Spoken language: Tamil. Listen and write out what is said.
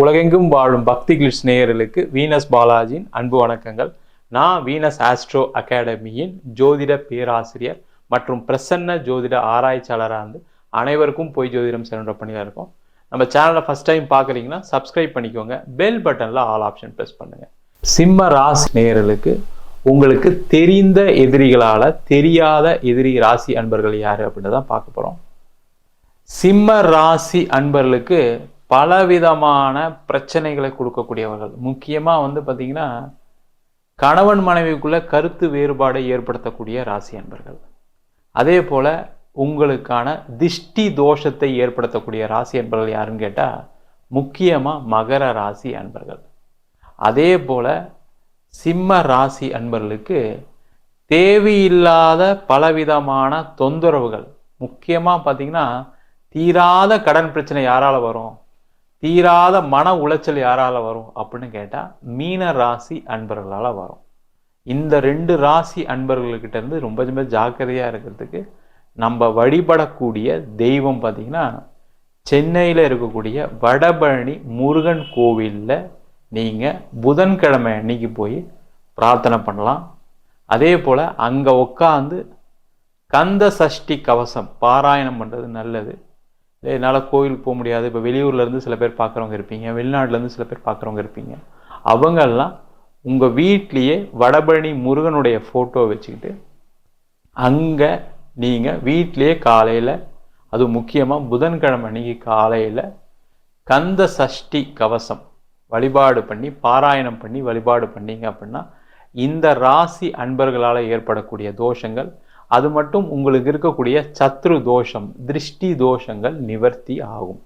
உலகெங்கும் வாழும் பக்தி கிளிட்ஸ் நேயர்களுக்கு வீனஸ் பாலாஜியின் அன்பு வணக்கங்கள். நான் வீனஸ் ஆஸ்ட்ரோ அகாடமியின் ஜோதிட பேராசிரியர் மற்றும் பிரசன்ன ஜோதிட ஆராய்ச்சியாளராக இருந்து அனைவருக்கும் பொய் ஜோதிடம் சென்ற பணியாக இருக்கும். நம்ம சேனலை ஃபஸ்ட் டைம் பார்க்குறீங்கன்னா சப்ஸ்கிரைப் பண்ணிக்கோங்க. பெல் பட்டனில் ஆல் ஆப்ஷன் ப்ரெஸ் பண்ணுங்கள் சிம்ம ராசி நேயர்களுக்கு உங்களுக்கு தெரிந்த எதிரிகளால் தெரியாத எதிரி ராசி அன்பர்கள் யார் அப்படின்னு தான் பார்க்க போகிறோம் சிம்ம ராசி அன்பர்களுக்கு பலவிதமான பிரச்சனைகளை கொடுக்கக்கூடியவர்கள். முக்கியமாக வந்து பார்த்திங்கன்னா கணவன் மனைவிக்குள்ளே கருத்து வேறுபாடை ஏற்படுத்தக்கூடிய ராசி அன்பர்கள். அதே போல் உங்களுக்கான திஷ்டி தோஷத்தை ஏற்படுத்தக்கூடிய ராசி அன்பர்கள் யாருன்னு கேட்டால் முக்கியமாக மகர ராசி அன்பர்கள். அதே போல் சிம்ம ராசி அன்பர்களுக்கு தேவையில்லாத பலவிதமான தொந்தரவுகள். முக்கியமாக பார்த்தீங்கன்னா தீராத கடன் பிரச்சனை யாரால் வரும்? தீராத மன உளைச்சல் யாரால வரும் அப்படின்னு கேட்டால் மீன ராசி அன்பர்களால் வரும். இந்த ரெண்டு ராசி அன்பர்கள்கிட்ட இருந்து ரொம்ப ரொம்ப ஜாக்கிரதையாக இருக்கிறதுக்கு நம்ம வழிபடக்கூடிய தெய்வம் பார்த்திங்கன்னா சென்னையில் இருக்கக்கூடிய வடபழனி முருகன் கோவிலில் நீங்கள் புதன்கிழமை அன்னைக்கு போய் பிரார்த்தனை பண்ணலாம். அதே போல் அங்கே உட்காந்து கந்த சஷ்டி கவசம் பாராயணம் பண்ணுறது நல்லது. என்னால் கோயில் போக முடியாது. இப்போ வெளியூர்லேருந்து சில பேர் பார்க்குறவங்க இருப்பீங்க. வெளிநாட்டிலேருந்து சில பேர் பார்க்குறவங்க இருப்பீங்க. அவங்கெல்லாம் உங்கள் வீட்லேயே வடபழனி முருகனுடைய ஃபோட்டோ வச்சுக்கிட்டு அங்கே நீங்கள் வீட்லேயே காலையில் அது முக்கியமாக புதன்கிழமை அன்னைக்கு காலையில் கந்த சஷ்டி கவசம் வழிபாடு பண்ணி பாராயணம் பண்ணி வழிபாடு பண்ணீங்க அப்படின்னா இந்த ராசி அன்பர்களால் ஏற்படக்கூடிய தோஷங்கள் அது மட்டும் உங்களுக்கு இருக்கக்கூடிய சத்ரு தோஷம் திருஷ்டி தோஷங்கள் நிவர்த்தி ஆகும்.